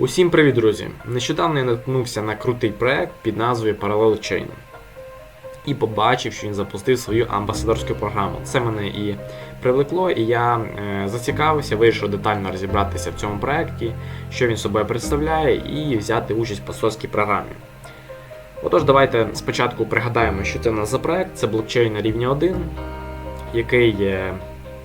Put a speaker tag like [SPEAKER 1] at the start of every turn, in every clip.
[SPEAKER 1] Усім привіт, друзі! Нещодавно я наткнувся на крутий проект під назвою Parallel Chain і побачив, що він запустив свою амбасадорську програму. Це мене і привлекло, і я е, зацікавився, вирішив детально розібратися в цьому проекті, що він собою представляє, і взяти участь в посольській програмі. Отож, давайте спочатку пригадаємо, що це у нас за проект. Це блокчейн на рівні 1, який е,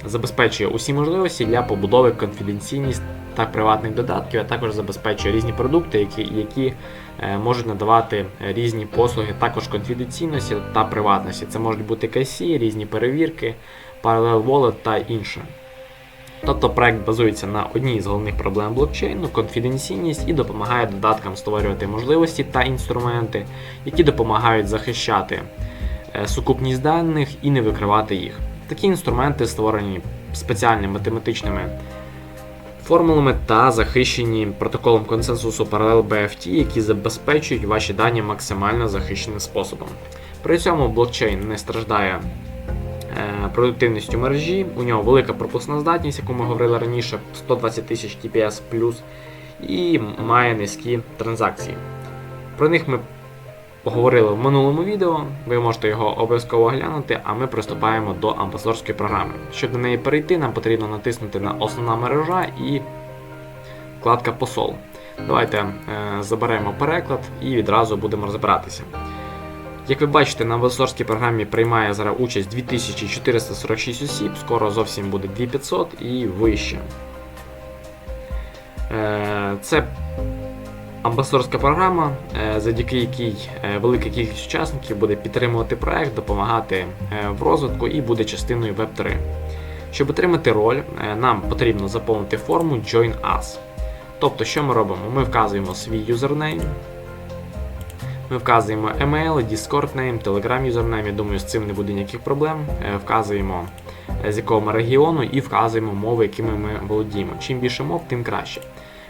[SPEAKER 1] забезпечує усі можливості для побудови конфіденційність та приватних додатків, а також забезпечує різні продукти, які, які е, можуть надавати різні послуги, також конфіденційності та приватності. Це можуть бути KC, різні перевірки, Parallel Wallet та інше. Тобто проект базується на одній з головних проблем блокчейну конфіденційність і допомагає додаткам створювати можливості та інструменти, які допомагають захищати е, сукупність даних і не викривати їх. Такі інструменти створені спеціальними математичними формулами та захищені протоколом консенсусу Parallel BFT, які забезпечують ваші дані максимально захищеним способом. При цьому блокчейн не страждає е, продуктивністю мережі, у нього велика пропускна здатність, яку ми говорили раніше, 120 тисяч TPS і має низькі транзакції. Про них ми поговорили в минулому відео, ви можете його обов'язково оглянути, а ми приступаємо до амбасадорської програми. Щоб до неї перейти, нам потрібно натиснути на основна мережа і вкладка посол. Давайте е, заберемо переклад і відразу будемо розбиратися. Як ви бачите, на амбасадорській програмі приймає зараз участь 2446 осіб, скоро зовсім буде 2500 і вище. Е, Це амбасадорська програма, е, завдяки якій е, велика кількість учасників буде підтримувати проект, допомагати е, в розвитку і буде частиною Web3. Щоб отримати роль, нам потрібно заповнити форму Join Us. Тобто, що ми робимо? Ми вказуємо свій юзернейм, ми вказуємо email, Discord name, Telegram юзернейм. Я думаю, з цим не буде ніяких проблем. Вказуємо з якого ми регіону і вказуємо мови, якими ми володіємо. Чим більше мов, тим краще.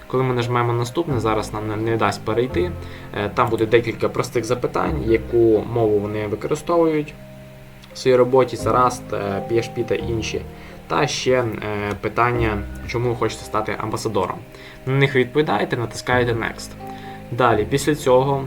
[SPEAKER 1] Коли ми нажмемо наступне, зараз нам не- дасть перейти. Е, Там буде декілька простих запитань, яку мову вони використовують в своїй роботі, Rust, е, PHP та інші. Та ще е, питання, чому ви хочете стати амбасадором. На них відповідаєте, натискаєте Next. Далі, після цього е,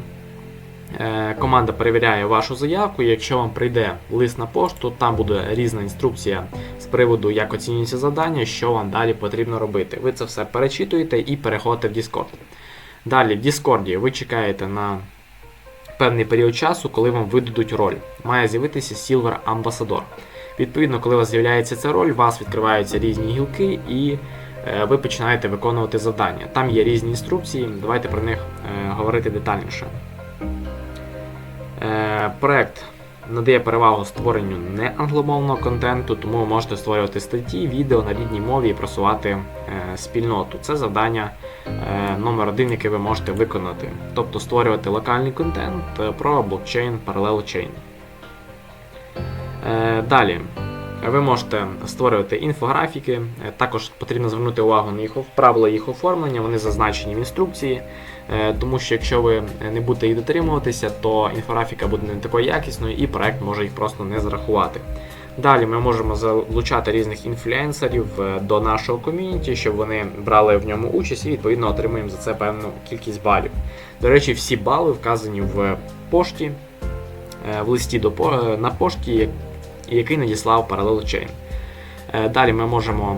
[SPEAKER 1] команда перевіряє вашу заявку. Якщо вам прийде лист на пошту, там буде різна інструкція з приводу, як оцінюється завдання, що вам далі потрібно робити. Ви це все перечитуєте і переходите в Discord. Далі в Discord ви чекаєте на певний період часу, коли вам видадуть роль. Має з'явитися Silver Ambassador. Відповідно, коли у вас з'являється ця роль, у вас відкриваються різні гілки і е, ви починаєте виконувати завдання. Там є різні інструкції, давайте про них е, говорити детальніше. Проект надає перевагу створенню не англомовного контенту, тому ви можете створювати статті, відео на рідній мові і просувати е, спільноту. Це завдання е, номер один, яке ви можете виконати. Тобто створювати локальний контент е, про блокчейн паралелчейн. Далі. Ви можете створювати інфографіки, е, також потрібно звернути увагу на їх правила їх оформлення, вони зазначені в інструкції, е, тому що якщо ви не будете їх дотримуватися, то інфографіка буде не такою якісною і проект може їх просто не зарахувати. Далі ми можемо залучати різних інфлюенсерів е, до нашого ком'юніті, щоб вони брали в ньому участь і відповідно отримуємо за це певну кількість балів. До речі, всі бали вказані в пошті, в листі до на пошті, який надіслав Parallel Chain. Е, Далі ми можемо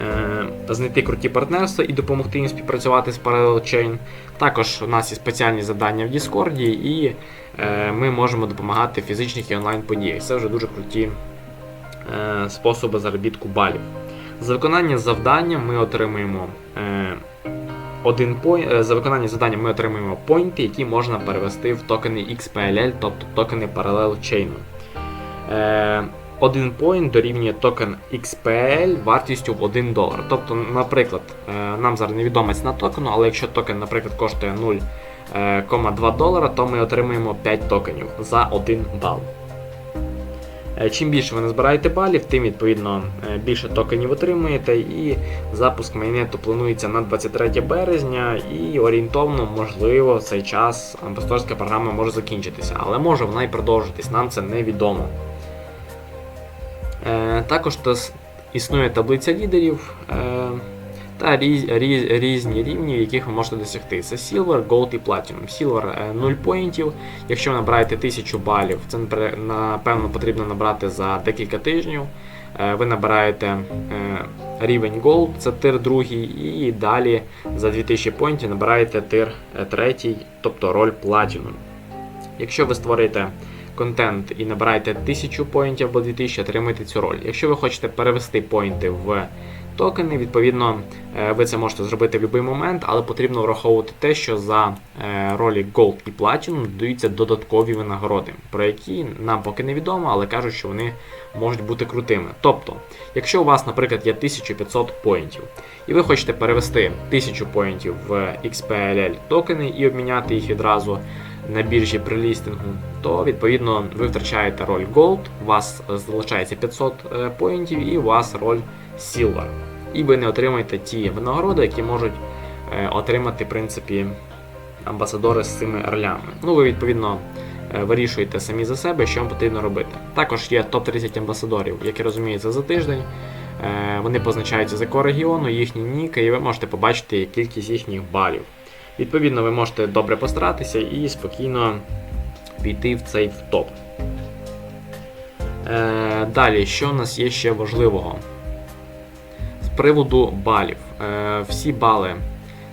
[SPEAKER 1] е, знайти круті партнерства і допомогти їм співпрацювати з Parallel Chain. Також у нас є спеціальні завдання в Discord, і е, ми можемо допомагати фізичних і онлайн подіях. Це вже дуже круті способи заробітку балів. За виконання завдання ми отримуємо. Один пой... За виконання завдання ми отримуємо поінти, які можна перевести в токени XPLL, тобто токени Parallel Chain. Е, один поінт дорівнює токен XPL вартістю в 1 долар. Тобто, наприклад, е, нам зараз невідома ціна токену, але якщо токен, наприклад, коштує 0,2 долара, то ми отримуємо 5 токенів за 1 бал. Е, Чим більше ви назбираєте балів, тим відповідно е, більше токенів отримуєте. І запуск майнету планується на 23 березня, і орієнтовно, можливо, в цей час амбасадорська програма може закінчитися, але може вона і продовжитись, нам це невідомо. Е, Також існує таблиця лідерів. Е, та різ, різ, різні рівні, яких ви можете досягти. Це Silver, Gold і Platinum. Silver е, 0 поінтів. Якщо ви набираєте 1000 балів, це напевно потрібно набрати за декілька тижнів. Е, Ви набираєте е, рівень Gold, це тир другий, і далі за 2000 поінтів набираєте тир е, третій, тобто роль Platinum. Якщо ви створите контент і набираєте 1000 поінтів або 2000, отримаєте цю роль. Якщо ви хочете перевести поінти в токени, відповідно, е, ви це можете зробити в будь-який момент, але потрібно враховувати те, що за е, ролі Gold і Platinum даються додаткові винагороди, про які нам поки не відомо, але кажуть, що вони можуть бути крутими. Тобто, якщо у вас, наприклад, є 1500 поінтів, і ви хочете перевести 1000 поінтів в XPLL токени і обміняти їх відразу на біржі при лістингу, то відповідно ви втрачаєте роль Gold, у вас залишається 500 е, поінтів і у вас роль Silver. І ви не отримаєте ті винагороди, які можуть е, отримати, в принципі, амбасадори з цими ролями. Ну, ви відповідно е, вирішуєте самі за себе, що вам потрібно робити. Також є топ-30 амбасадорів, які розуміються за тиждень. Е, Вони позначаються за якого регіону, їхні ніки, і ви можете побачити кількість їхніх балів. Відповідно, ви можете добре постаратися і спокійно піти в цей в топ. Е, далі, що у нас є ще важливого? З приводу балів. Е, всі бали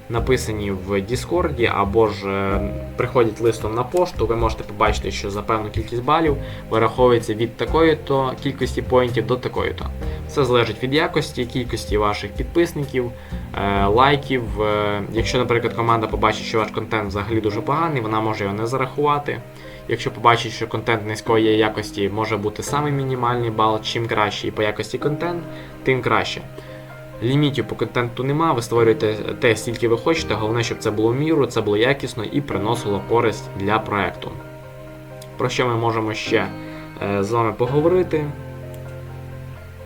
[SPEAKER 1] написані в Діскорді або ж е, приходять листом на пошту. Ви можете побачити, що за певну кількість балів вираховується від такої-то кількості поінтів до такої-то. Все залежить від якості, кількості ваших підписників, е, лайків. Е, Якщо, наприклад, команда побачить, що ваш контент взагалі дуже поганий, вона може його не зарахувати. Якщо побачить, що контент низької якості може бути саме мінімальний бал, чим краще і по якості контент, тим краще. Лімітів по контенту нема, ви створюєте те, скільки ви хочете, головне, щоб це було міру, це було якісно і приносило користь для проекту. Про що ми можемо ще е, з вами поговорити?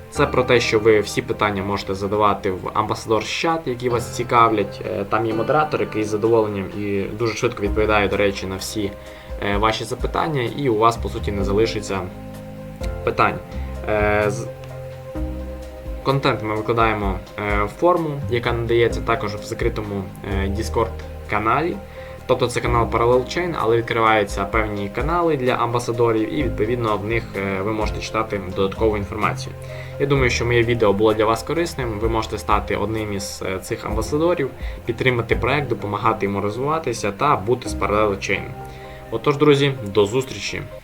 [SPEAKER 1] Це про те, що ви всі питання можете задавати в амбасадор чат, які вас цікавлять. Е, Там є модератор, який з задоволенням і дуже швидко відповідає, до речі, на всі е, ваші запитання, і у вас, по суті, не залишиться питань. Контент ми викладаємо е, в форму, яка надається також в закритому е, Discord каналі. Тобто це канал Parallel Chain, але відкриваються певні канали для амбасадорів, і відповідно в них е, ви можете читати додаткову інформацію. Я думаю, що моє відео було для вас корисним. Ви можете стати одним із цих амбасадорів, підтримати проект, допомагати йому розвиватися та бути з Parallel Chain. Отож, друзі, до зустрічі!